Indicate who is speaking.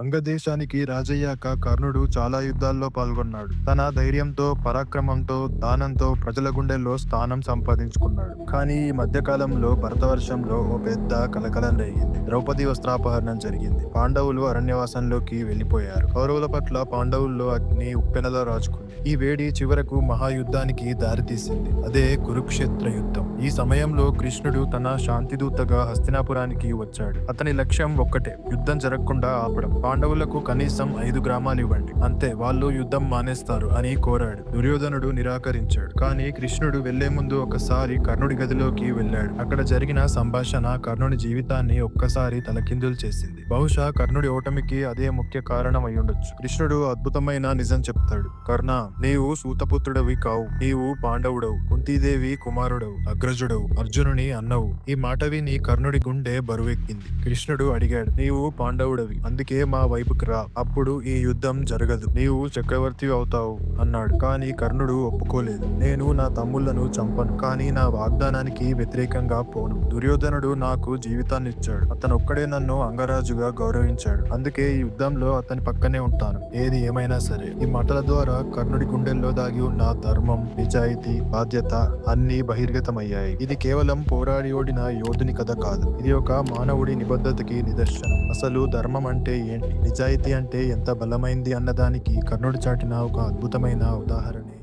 Speaker 1: అంగదేశానికి రాజయ్యాక కర్ణుడు చాలా యుద్ధాల్లో పాల్గొన్నాడు. తన ధైర్యంతో పరాక్రమంతో దానంతో ప్రజల గుండెల్లో స్థానం సంపాదించుకున్నాడు. కానీ ఈ మధ్యకాలంలో భరతవర్షంలో ఓ పెద్ద కలకలం రేగింది. ద్రౌపది వస్త్రాపహరణం జరిగింది. పాండవులు అరణ్యవాసంలోకి వెళ్ళిపోయారు కౌరవుల పట్ల పాండవుల్లో అగ్ని ఉప్పెనలో రాజుకుంది. ఈ వేడి చివరకు మహాయుద్ధానికి దారితీసింది. అదే కురుక్షేత్ర యుద్ధం. ఈ సమయంలో కృష్ణుడు తన శాంతిదూతగా హస్తినాపురానికి వచ్చాడు. అతని లక్ష్యం ఒక్కటే యుద్ధం జరగకుండా ఆపడం. పాండవులకు కనీసం ఐదు గ్రామాలు ఇవ్వండి. అంతే వాళ్ళు యుద్ధం మానేస్తారు అని కోరాడు. దుర్యోధనుడు నిరాకరించాడు. కానీ కృష్ణుడు వెళ్ళే ముందు ఒకసారి కర్ణుడి గదిలోకి వెళ్ళాడు. అక్కడ జరిగిన సంభాషణ కర్ణుడి జీవితాన్ని ఒక్కసారి తలకిందులు చేసింది. బహుశా కర్ణుడి ఓటమికి అదే ముఖ్య కారణం అయి ఉండొచ్చు. కృష్ణుడు అద్భుతమైన నిజం చెప్తాడు. కర్ణ నీవు సూతపుత్రుడవి కావు. నీవు పాండవుడవు. కుంతీదేవి కుమారుడవు. అగ్రజుడవు. అర్జునుని అన్నవు. ఈ మాట విని కర్ణుడి గుండె బరువెక్కింది. కృష్ణుడు అడిగాడు నీవు పాండవుడవి. అందుకే మా మా వైపుకి రా అప్పుడు ఈ యుద్ధం జరగదు. నీవు చక్రవర్తి అవుతావు అన్నాడు. కానీ కర్ణుడు ఒప్పుకోలేదు. నేను నా తమ్ముళ్ళను చంపను కానీ నా వాగ్దానానికి వ్యతిరేకంగా పోను. దుర్యోధనుడు నాకు జీవితాన్ని ఇచ్చాడు. అతను ఒక్కడే నన్ను అంగరాజుగా గౌరవించాడు. అందుకే ఈ యుద్ధంలో అతని పక్కనే ఉంటాను. ఏది ఏమైనా సరే. ఈ మాటల ద్వారా కర్ణుడి గుండెల్లో దాగి ఉన్న ధర్మం నిజాయితీ బాధ్యత అన్ని బహిర్గతమయ్యాయి. ఇది కేవలం పోరాడి ఓడిన యోధుని కథ కాదు. ఇది ఒక మానవుడి నిబద్ధతకి నిదర్శనం. అసలు ధర్మం అంటే ఏంటి? నిజాయితీ అంటే ఎంత బలమైంది అన్నదానికి కర్ణుడు చాటిన ఒక అద్భుతమైన ఉదాహరణే.